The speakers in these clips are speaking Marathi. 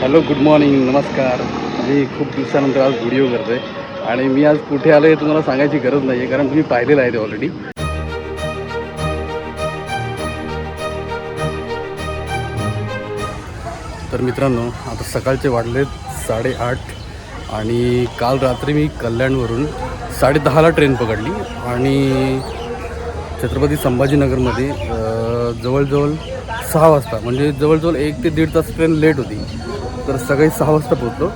हॅलो गुड मॉर्निंग नमस्कार. मी खूप दिवसानंतर आज व्हिडिओ करतो आहे आणि मी आज कुठे आलो हे तुम्हाला सांगायची गरज नाही आहे कारण तुम्ही पाहिलेलं आहे ते ऑलरेडी तर मित्रांनो आता सकाळचे वाढले साडेआठ आणि काल रात्री मी कल्याणवरून साडेदहाला ट्रेन पकडली आणि छत्रपती संभाजीनगरमध्ये जवळजवळ सहा वाजता म्हणजे जवळजवळ एक ते दीड तास ट्रेन लेट होती. तर सकाळी सहा वाजता पोहोचलो.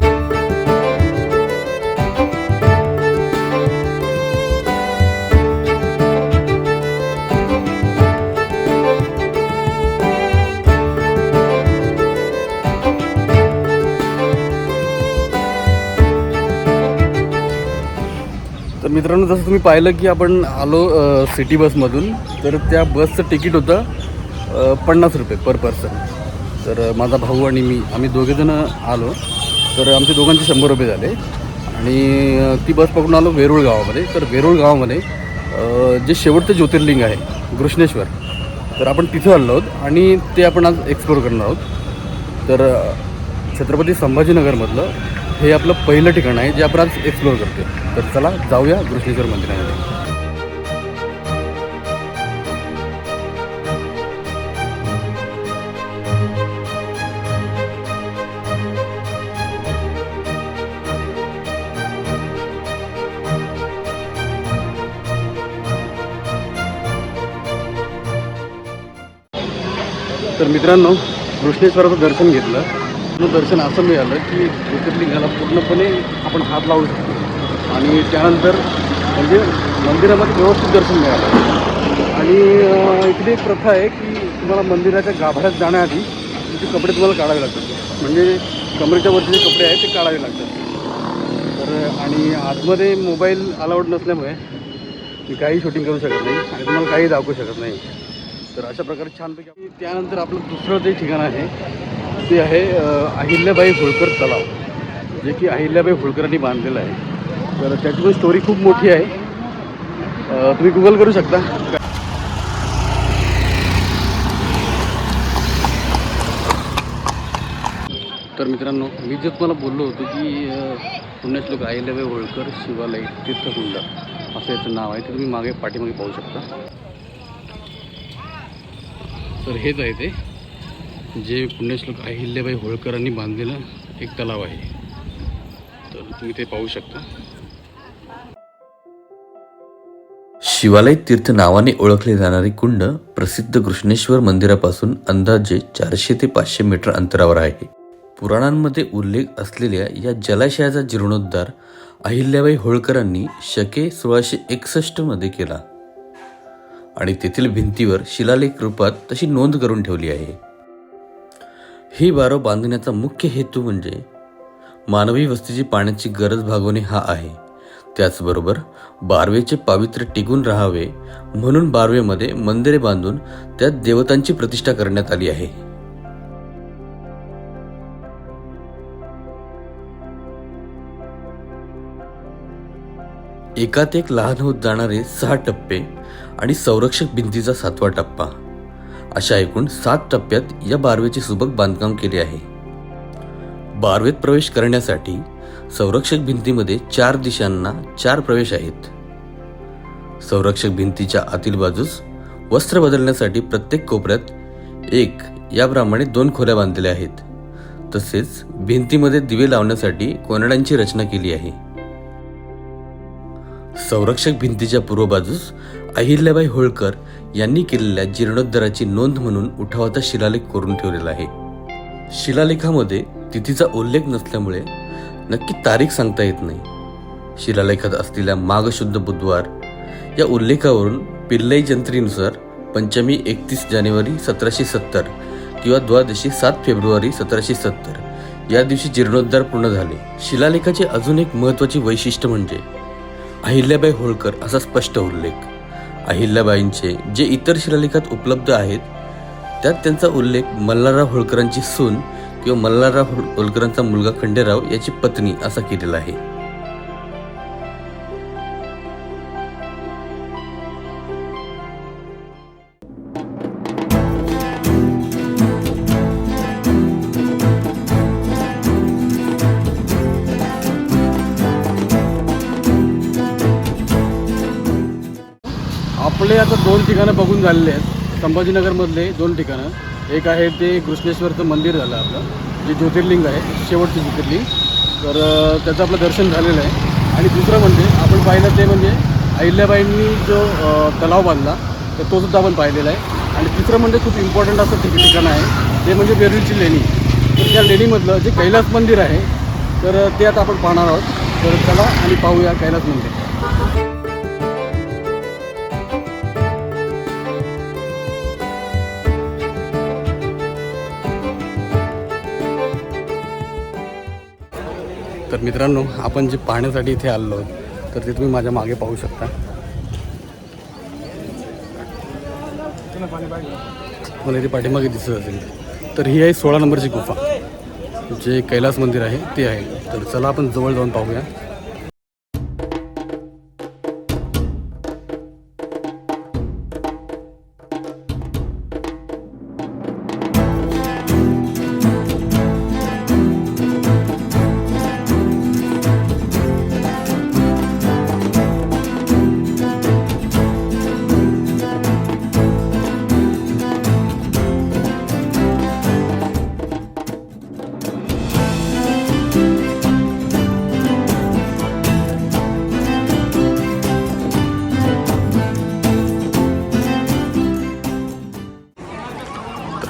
तर मित्रांनो जसं तुम्ही पाहिलं की आपण आलो सिटी बसमधून तर त्या बसचं तिकीट होतं पन्नास रुपये पर पर्सन तर माझा भाऊ आणि मी आम्ही दोघेजणं आलो. तर आमचे दोघांचे शंभर रुपये झाले. आणि ती बस पकडून आलो वेरूळ गावामध्ये. तर वेरूळ गावामध्ये जे शेवटचं ज्योतिर्लिंग आहे घृष्णेश्वर तर आपण तिथे आलो आहोत आणि ते आपण आज एक्सप्लोर करणार आहोत. तर छत्रपती संभाजीनगरमधलं हे आपलं पहिलं ठिकाण आहे जे आपण आज एक्सप्लोअर करतो तर चला जाऊया घृष्णेश्वर मंदिरामध्ये. तर मित्रांनो कृष्णेश्वराचं दर्शन घेतलं. दर्शन असं मिळालं की ज्योतिर्लिंगाला पूर्णपणे आपण हात लावू शकतो. आणि त्यानंतर म्हणजे मंदिरामध्ये व्यवस्थित दर्शन मिळालं. आणि इकडे एक प्रथा आहे की तुम्हाला मंदिराच्या गाभाऱ्यात जाण्याआधी तुमचे कपडे तुम्हाला काढावे लागतात. म्हणजे कमरेच्या वरचे जे कपडे आहेत ते काढावे लागतात. तर आणि आतमध्ये मोबाईल अलाउड नसल्यामुळे मी काही शूटिंग करू शकत नाही आणि तुम्हाला काही दाखवू शकत नाही. तर अशा प्रकारे छानपैकी आपण- त्यानंतर आपलं दुसरं जे ठिकाण आहे ते आहे अहिल्याबाई होळकर तलाव जे की अहिल्याबाई होळकरांनी बांधलेलं आहे. तर त्याची पण स्टोरी खूप मोठी आहे. तुम्ही गुगल करू शकता. तर मित्रांनो मी जे तुम्हाला बोललो होतो की अ, पुण्याश्लोक अहिल्याबाई होळकर शिवालय तीर्थकुंड असं याचं नाव आहे ते तुम्ही मागे पाठीमागे पाहू शकता. तर हेच आहे ते. जे पुण्यश्लोक अहिल्याबाई होळकरांनी बांधलेलं एक तलाव आहे. तर तुम्ही ते पाहू शकता. शिवालय तीर्थ नावाने ओळखले जाणारे कुंड प्रसिद्ध कृष्णेश्वर मंदिरापासून अंदाजे चारशे ते पाचशे मीटर अंतरावर आहे. पुराणांमध्ये उल्लेख असलेल्या या जलाशयाचा जीर्णोद्धार अहिल्याबाई होळकरांनी शके सोळाशे एकसष्टमध्ये केला. आणि तेथील भिंतीवर शिलालेख रूपात तशी नोंद करून ठेवली आहे. ही बारव बांधण्याचा मुख्य हेतू म्हणजे मानवी वस्तीची पाण्याची गरज भागवणे हा आहे. त्याचबरोबर बारवेचे पावित्र्य टिकून राहावे म्हणून बारवेमध्ये मंदिरे बांधून त्यात देवतांची प्रतिष्ठा करण्यात आली आहे. एकात एक लहान होत जाणारे सहा टप्पे आणि संरक्षक भिंतीचा सातवा टप्पा. अशा एकूण सात टप्प्यात या बारवेचे सुबक बांधकाम केले आहे. बारवेत प्रवेश करण्यासाठी संरक्षक भिंतीमध्ये चार दिशांना चार प्रवेश आहेत. संरक्षक भिंतीच्या आतील बाजूस वस्त्र बदलण्यासाठी प्रत्येक कोपऱ्यात एक याप्रमाणे दोन खोल्या बांधलेल्या आहेत. तसेच भिंतीमध्ये दिवे लावण्यासाठी कोनड्यांची रचना केली आहे. संरक्षक भिंतीच्या पूर्व बाजूस अहिल्याबाई होळकर यांनी केलेल्या जीर्णोद्धाराची नोंद म्हणून उठावाचा शिलालेख करून ठेवलेला आहे. शिलालेखामध्ये तिथीचा उल्लेख नसल्यामुळे नक्की तारीख सांगता येत नाही. शिलालेखात असलेल्या माघशुद्ध बुधवार या उल्लेखावरून पिल्लई जंत्रीनुसार पंचमी एकतीस जानेवारी सतराशे सत्तर किंवा द्वादशी सात फेब्रुवारी सतराशे सत्तर या दिवशी जीर्णोद्धार पूर्ण झाले. शिलालेखाचे अजून एक महत्त्वाचे वैशिष्ट्य म्हणजे अहिल्याबाई होळकर असा स्पष्ट उल्लेख. अहिल्याबाईंचे जे इतर शिलालेखात उपलब्ध आहेत त्यात त्यांचा उल्लेख मल्हारराव होळकरांची सून किंवा मल्हारराव होळ- होळकरांचा मुलगा खंडेराव याची पत्नी असा केलेला आहे. दोन ठिकाणं बघून झालेले आहेत. संभाजीनगरमधले दोन ठिकाणं. एक आहे ते कृष्णेश्वरचं मंदिर झालं आपलं जे ज्योतिर्लिंग आहे शेवटचं ज्योतिर्लिंग. तर त्याचं आपलं दर्शन झालेलं आहे. आणि दुसरं म्हणजे आपण पाहिलं ते म्हणजे अहिल्याबाईंनी जो तलाव बांधला तर तो सुद्धा आपण पाहिलेला आहे. आणि तिसरं म्हणजे खूप इम्पॉर्टंट असं ठिक ठिकाण आहे ते म्हणजे वेरूळची लेणी. तर त्या लेणीमधलं जे कैलास मंदिर आहे तर ते आता आपण पाहणार आहोत. तर चला आणि पाहूया कैलास मंदिर. तर मित्रांनो आपण जे पाहण्यासाठी इथे आलो तर ते तुम्ही माझ्या मागे पाहू शकता. मला इथे पाठीमागे दिसत असेल. तर ही आहे सोळा नंबरची गुफा जे कैलास मंदिर आहे ते आहे. तर चला आपण जवळ जाऊन पाहूया.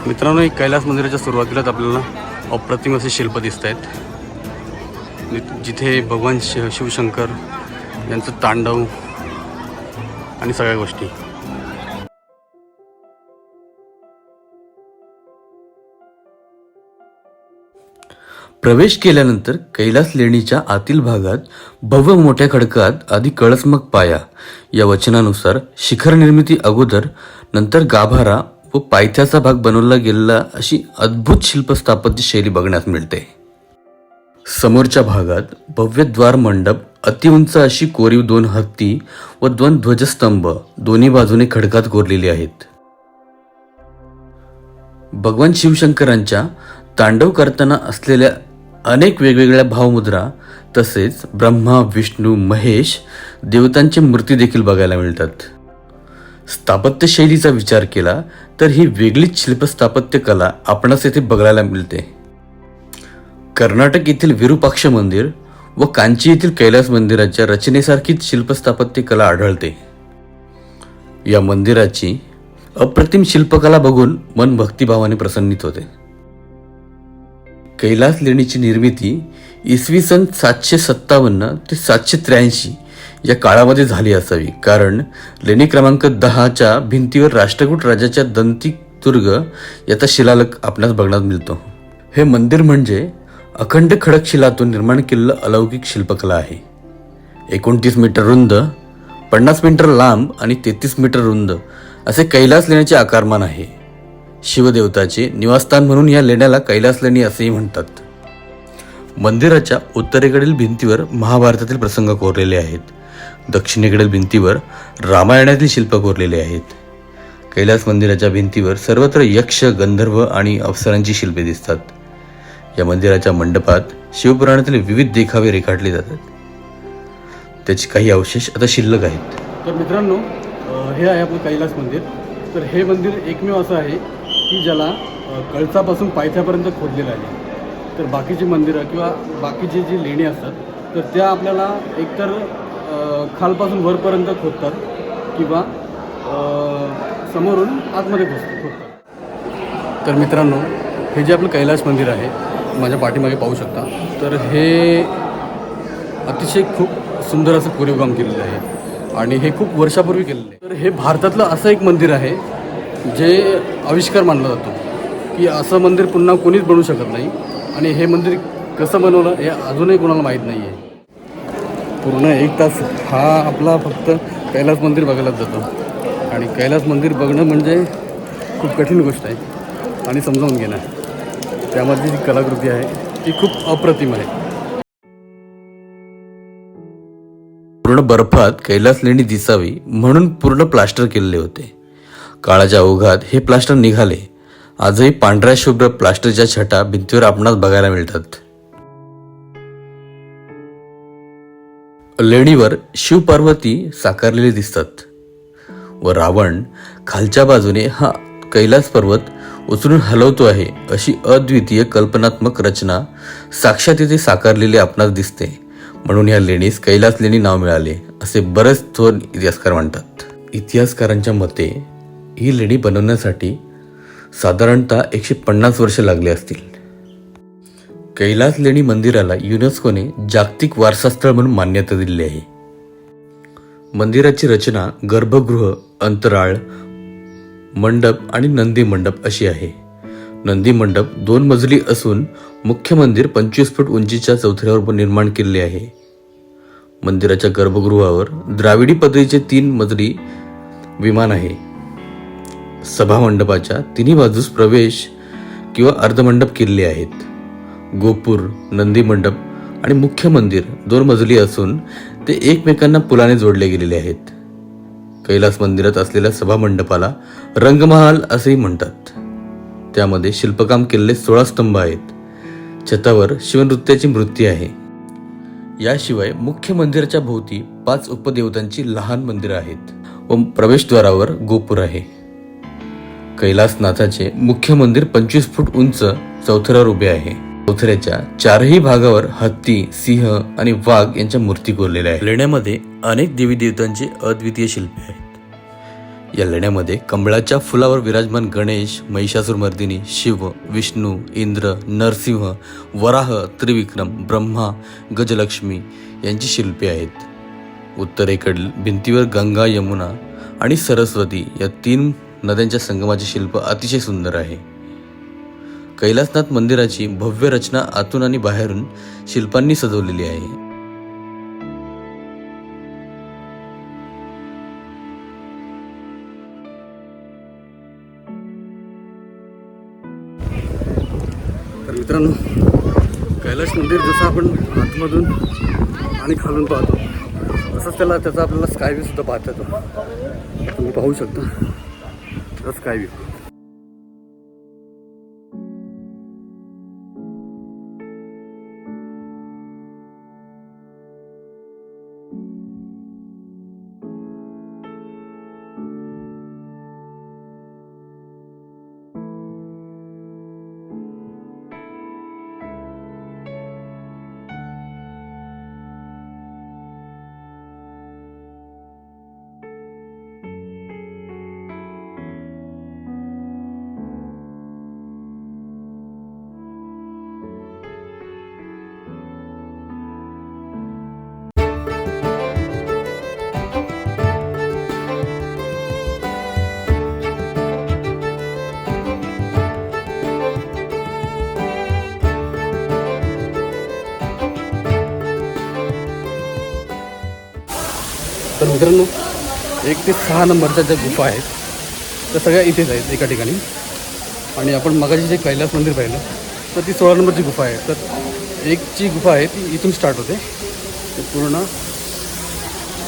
मित्रांनो एक कैलास मंदिराच्या सुरुवातीलाच आपल्याला अप्रतिम असे शिल्प दिसत आहेत जिथे भगवान श शिवशंकर यांचं तांडव आणि सगळ्या गोष्टी. प्रवेश केल्यानंतर कैलास लेणीच्या आतील भागात भव्य मोठ्या खडकात आधी कळसमक पाया. या वचनानुसार शिखर निर्मिती अगोदर नंतर गाभारा व पायथ्याचा भाग बनवला गेलेला अशी अद्भुत शिल्प स्थापत्य शैली बघण्यास मिळते. समोरच्या भागात भव्य द्वार मंडप अतिउंच अशी कोरीव दोन हत्ती व दोन ध्वजस्तंभ दोन्ही बाजूने खडकात कोरलेले आहेत. भगवान शिवशंकरांच्या तांडव करताना असलेल्या अनेक वेगवेगळ्या भावमुद्रा तसेच ब्रह्मा विष्णू महेश देवतांच्या मूर्ती देखील बघायला मिळतात. स्थापत्यशैलीचा विचार केला तर ही वेगळीच शिल्पस्थापत्य कला आपणास येथे बघायला मिळते. कर्नाटक येथील विरूपाक्ष मंदिर व कांची येथील कैलास मंदिराच्या रचनेसारखीच शिल्पस्थापत्य कला आढळते. या मंदिराची अप्रतिम शिल्पकला बघून मन भक्तिभावाने प्रसन्नित होते. कैलास लेणीची निर्मिती इसवी सन सातशे सत्तावन्न ते सातशे त्र्याऐंशी या काळामध्ये झाली असावी. कारण लेणी क्रमांक दहाच्या भिंतीवर राष्ट्रकूट राजाच्या दंती दुर्ग याचा शिलालेख आपणास बघण्यात मिळतो. हे मंदिर म्हणजे अखंड खडक शिलातून निर्माण केलेलं अलौकिक शिल्पकला आहे. एकोणतीस मीटर रुंद पन्नास मीटर लांब आणि तेहतीस मीटर रुंद असे कैलास लेण्याचे आकारमान आहे. शिवदेवताचे निवासस्थान म्हणून या लेण्याला कैलास लेणी असेही म्हणतात. मंदिराच्या उत्तरेकडील भिंतीवर महाभारतातील प्रसंग कोरलेले आहेत. दक्षिणेकडील भिंतीवर रामायणातील शिल्प कोरलेले आहेत. कैलास मंदिराच्या भिंतीवर सर्वत्र यक्ष गंधर्व आणि अप्सरांची शिल्पे दिसतात. या मंदिराच्या मंडपात शिवपुराणातील विविध देखावे रेखाटले जातात. त्याचे काही अवशेष आता शिल्लक आहेत. तर मित्रांनो हे आहे आपलं कैलास मंदिर. तर हे मंदिर एकमेव असं आहे की ज्याला कळसापासून पायथ्यापर्यंत खोदलेलं आहे. तर बाकीची मंदिरं किंवा बाकीची जी लेणी असतात तर त्या आपल्याला एकतर खालपासून वरपर्यंत खोदतात किंवा समोरून आतमध्ये खोद खोदतात. तर मित्रांनो हे जे आपलं कैलास मंदिर आहे माझ्या पाठीमागे पाहू शकता. तर हे अतिशय खूप सुंदर असं कोरीव काम केलेलं आहे आणि हे खूप वर्षापूर्वी केलेलं आहे. तर हे भारतातलं असं एक मंदिर आहे जे आविष्कार मानला जातो की असं मंदिर पुन्हा कोणीच बनवू शकत नाही. आणि हे मंदिर कसं बनवलं हे अजूनही कोणाला माहीत नाही आहे पूर्ण एक तास हा आपला फक्त कैलास मंदिर बघायलाच जातो. आणि कैलास मंदिर बघणं म्हणजे खूप कठीण गोष्ट आहे. आणि समजावून घेणं. त्यामधली जी कलाकृती आहे ती खूप अप्रतिम आहे. पूर्ण बर्फात कैलास लेणी दिसावी म्हणून पूर्ण प्लास्टर केलेले होते. काळाच्या ओघात हे प्लास्टर निघाले. आजही पांढऱ्या शुभ्र प्लास्टरच्या छटा भिंतीवर आपणास बघायला मिळतात. लेणीवर शिवपार्वती साकारलेली दिसतात व रावण खालच्या बाजूने हा कैलास पर्वत उचलून हलवतो आहे अशी अद्वितीय कल्पनात्मक रचना साक्षात येथे साकारलेली आपणास दिसते. म्हणून या लेणीस कैलास लेणी नाव मिळाले असे बरेच थोर इतिहासकार म्हणतात. इतिहासकारांच्या मते ही लेणी बनवण्यासाठी साधारणतः एकशे पन्नास वर्षे लागले असतील. कैलास लेणी मंदिराला युनेस्कोने जागतिक वारसास्थळ म्हणून मान्यता दिली आहे. मंदिराची रचना गर्भगृह अंतराळ मंडप आणि नंदी मंडप अशी आहे. नंदी मंडप दोन मजली असून मुख्य मंदिर पंचवीस फूट उंचीच्या चौथऱ्यावर निर्माण केलेले आहे. मंदिराच्या गर्भगृहावर द्राविडी पदवीचे तीन मजली विमान आहे. सभामंडपाच्या तिन्ही बाजूस प्रवेश किंवा अर्धमंडप केलेले आहेत. गोपूर नंदी मंडप आणि मुख्य मंदिर दोन मजली असून ते एकमेकांना पुलाने जोडले गेलेले आहेत. कैलास मंदिरात असलेल्या सभामंडपाला रंगमहाल असेही म्हणतात. त्यामध्ये शिल्पकाम केलेले सोळा स्तंभ आहेत. छतावर शिवनृत्याची मूर्ती आहे. याशिवाय मुख्य मंदिराच्या भोवती पाच उपदेवतांची लहान मंदिरं आहेत व प्रवेशद्वारावर गोपूर आहे. कैलासनाथाचे मुख्य मंदिर पंचवीस फूट उंच चौथऱ्यावर उभे आहे. चौथऱ्याच्या चारही भागावर हत्ती सिंह आणि वाघ यांच्या मूर्ती कोरलेल्या आहेत. लेण्यामध्ये अनेक देवी देवतांचे अद्वितीय शिल्पे आहेत. या लेण्यामध्ये कमळाच्या फुलावर विराजमान गणेश महिषासुरमर्दिनी शिव विष्णू इंद्र नरसिंह वराह त्रिविक्रम ब्रह्मा गजलक्ष्मी यांची शिल्पे आहेत. उत्तरेकडील भिंतीवर गंगा यमुना आणि सरस्वती या तीन नद्यांच्या संगमाचे शिल्प अतिशय सुंदर आहे. कैलासनाथ मंदिराची भव्य रचना आतून आणि बाहेरून शिल्पांनी सजवलेली आहे. तर मित्रांनो कैलास मंदिर जसं आपण आतमधून आणि खालून पाहतो तसंच त्याला त्याचा आपल्याला स्काय सुद्धा पाहता येतो. तुम्ही पाहू शकता त्याचा स्काय मित्रांनो एक ते सहा नंबरच्या ज्या गुफा आहेत त्या सगळ्या इथेच आहेत एका ठिकाणी. आणि आपण मगाशी जे कैलास मंदिर पाहिलं तर ती सोळा नंबरची गुफा आहे. तर एकची गुफा आहे ती इथून स्टार्ट होते. ते पूर्ण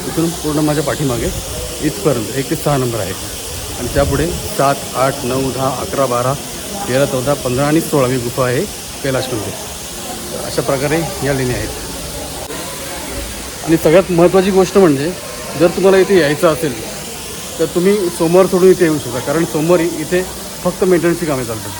इथून पूर्ण माझ्या पाठीमागे इथपर्यंत एक ते सहा नंबर आहे. आणि त्यापुढे सात आठ नऊ दहा अकरा बारा तेरा चौदा पंधरा आणि सोळावी गुफा आहे कैलाश मंदिर. अशा प्रकारे या लेणी आहेत. आणि सगळ्यात महत्त्वाची गोष्ट म्हणजे जर तुम्हाला इथे यायचं असेल तर तुम्ही सोमवार सोडून इथे येऊ शकता. कारण सोमवारी इथे फक्त मेंटेनन्सची कामे चालतात.